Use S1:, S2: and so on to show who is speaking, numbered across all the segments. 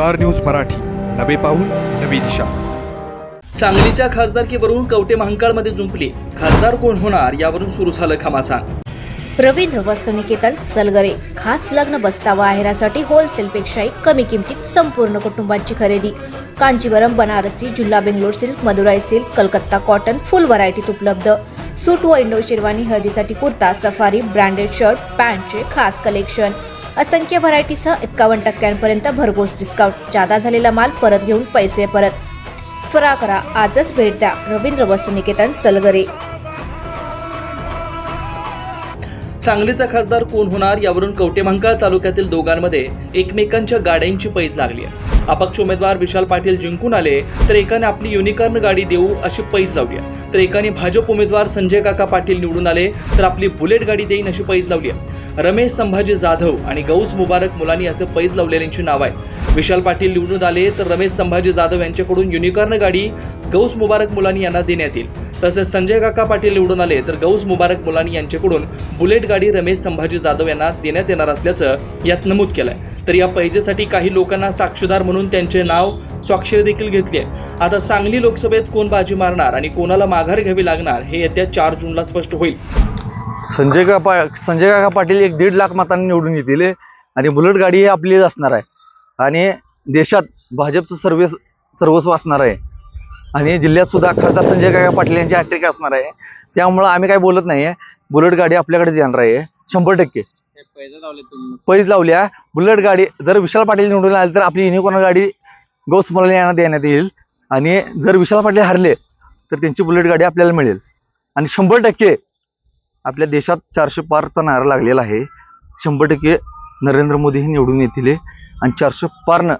S1: Star news Marathi. नवे पाऊल नवी दिशा.
S2: सांगलीच्या खासदारकीवरून कवटे महांकाळमध्ये जुंपली. खासदार कोण होणार यावरून सुरू झालं खमासान.
S3: रवींद्र वस्त्रनिकेतन सलगरे. खास लग्न बसतावा आहेरासाठी होलसेलपेक्षाही कमी किमतीत संपूर्ण कुटुंबांची खरेदी. Kanjivaram Banarasi जुल्ला Bangalore silk Madurai silk Calcutta cotton full व्हरायटीत उपलब्ध. सूट व इंडो शेरवानी हळदीसाठी कुर्ता सफारी ब्रँडेड शर्ट पॅन्टचे खास कलेक्शन असंख्य व्हरायटीसह एक्कावन्न टक्क्यांपर्यंत भरघोस डिस्काउंट जादा झालेला माल परत घेऊन पैसे परत. त्वरा करा. आजच भेट द्या. रवींद्र वस्त्रनिकेतन सलगरे.
S2: सांगलीचा खासदार कोण होणार यावरून कवटेमहांकाळ तालुक्यातील दोघांमध्ये एकमेकांच्या गाड्यांची पैज लागली आहे. अपक्ष उमेदवार विशाल पाटील जिंकून आले तर एकाने आपली युनिकॉर्न गाडी देऊ अशी पैज लावली आहे. तर एकाने भाजप उमेदवार संजय काका पाटील निवडून आले तर आपली बुलेट गाडी देईन अशी पैज लावली आहे. रमेश संभाजी जाधव आणि गौस मुबारक मुलांनी असे पैज लावलेल्यांची नाव आहे विशाल पाटील निवडून आले तर रमेश संभाजी जाधव यांच्याकडून युनिकॉर्न गाडी गौस मुबारक मुलांनी यांना देण्यात येईल. तसेच संजय काका पाटील निवडून आले तर गौस मुबारक मुलानी यांच्याकडून बुलेट गाडी रमेश संभाजी जाधव यांना देण्यात येणार असल्याचं यात नमूद केलंय. तर या पैजेसाठी काही लोकांना साक्षीदार म्हणून त्यांचे नाव स्वाक्षरी देखील घेतली आहे. आता सांगली लोकसभेत कोण बाजी मारणार आणि कोणाला माघार घ्यावी लागणार हे येत्या चार जूनला स्पष्ट होईल.
S4: संजय का संजय काका पाटील एक दीड लाख मतांनी निवडून येतील आणि बुलेट गाडी ही आपलीच असणार आहे. आणि देशात भाजपचं सर्वे सर्वस्व असणार आहे. आणि जिल्ह्यात सुद्धा खासदार संजय काका पाटील यांची हॅट्रिक असणार आहे. त्यामुळं आम्ही काय बोलत नाही आहे बुलेट गाडी आपल्याकडेच येणार आहे. शंभर टक्के. पैज लावल्या. बुलेट गाडी जर विशाल पाटील निवडून आले तर आपली युनिकॉर्न गाडी गौस मुलांना यांना देण्यात येईल. आणि जर विशाल पाटील हरले तर त्यांची बुलेट गाडी आपल्याला मिळेल. आणि शंभर टक्के आपल्या देशात चारशे पारचा नारा लागलेला आहे. शंभर टक्के नरेंद्र मोदी हे निवडून येतील. आणि चारशे पारनं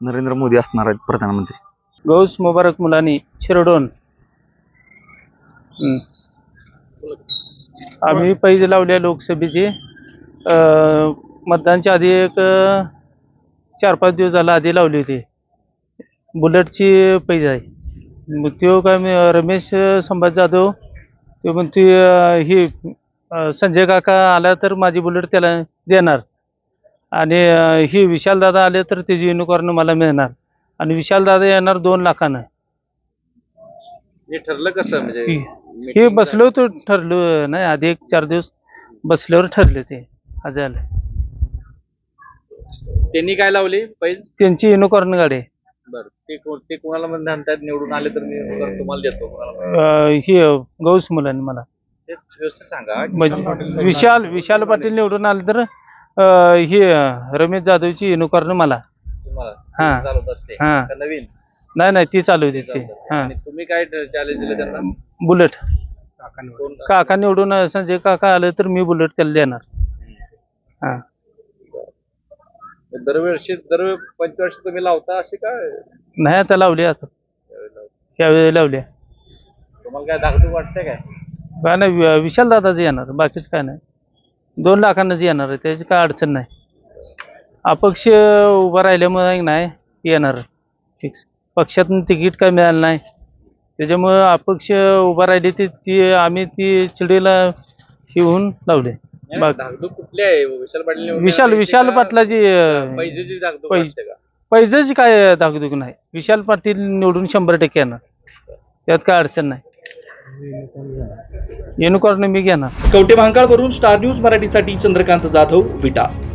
S4: नरेंद्र मोदी असणार आहेत प्रधानमंत्री.
S5: गौस मुबारक मुलानी शिरडोन. आम्ही पैज लावल्या लोकसभेची. मतदानच्या आधी एक चार पाच दिवस झाला आधी लावली होती. बुलेटची पैज आहे. मग तो काय मी रमेश संभाज जाधव ते म्हणते ही संजय काका आला तर माझी बुलेट त्याला देणार. आणि ही विशाल दादा आले तर त्याची युनिकॉर्न मला मिळणार. आणि विशाल दादा येणार दोन लाखानं.
S6: हे ठरलं कसं म्हणजे
S5: हे- बसलो होतो ठरलो नाही आधी एक चार दिवस बसल्यावर ठरले ते आज आलं.
S6: त्यांनी काय लावली पैज
S5: त्यांची युनिकॉर्न गाडी. आहे.
S6: बरं ते को- ते कोणाला म्हणजे म्हणतात निवडून आले तर मी तुम्हाला देतो कोणाला
S5: अं, ही गौस मुलांनी मला.
S6: ते व्यवस्थित सांगा.
S5: म्हणजे विशाल विशाल पाटील निवडून आले तर अं, ही अं, रमेश जाधवची युनिकॉर्न मला.
S6: तुम्हाला
S5: हा.
S6: चालवतात ते.
S5: हा.
S6: का नवीन?
S5: नाही नाही ती चालू होती ते.
S6: चालवतात.
S5: हां.
S6: आणि तुम्ही काय चॅलेंज दिलं त्यांना?
S5: बुलेट.
S6: कोण
S5: काका निवडून संजय काका आले तर मी बुलेट त्याला देणार. हां.
S6: दरवर्षी दर पंचवर्षी तुम्ही लावता अशी काय
S5: नाही आता लावली आता. यावेळी लावली.
S6: तुम्हाला काय धाकधूक वाटते काय?
S5: काय नाही विशाल दादाच येणार. बाकीच काय नाही. दोन लाखांनाच येणार आहे. त्याची काय अडचण नाही. अपक्ष उभं राहिल्यामुळे नाही येणार. फिक्स पक्षातून तिकीट काय मिळालं नाही. त्याच्यामुळं अपक्ष उभं राहिली ती ती आम्ही ती चिडीला हे होऊन लावले बाकी-
S6: धाकधूक कुठली आहे? विशाल पाटील
S5: विशाल विशाल? पाटलाची अं,
S6: पैजेची धाकधूक
S5: पैज-
S6: वाटते का?
S5: पैजाची काय दाखदुख नाही. विशाल पाटील निवडून शंभर टक्के येणार. त्यात काय अडचण नाही. युनिकॉर्न मी घेणार.
S2: कवटे महांकाळवरून स्टार न्यूज मराठीसाठी चंद्रकांत जाधव विटा.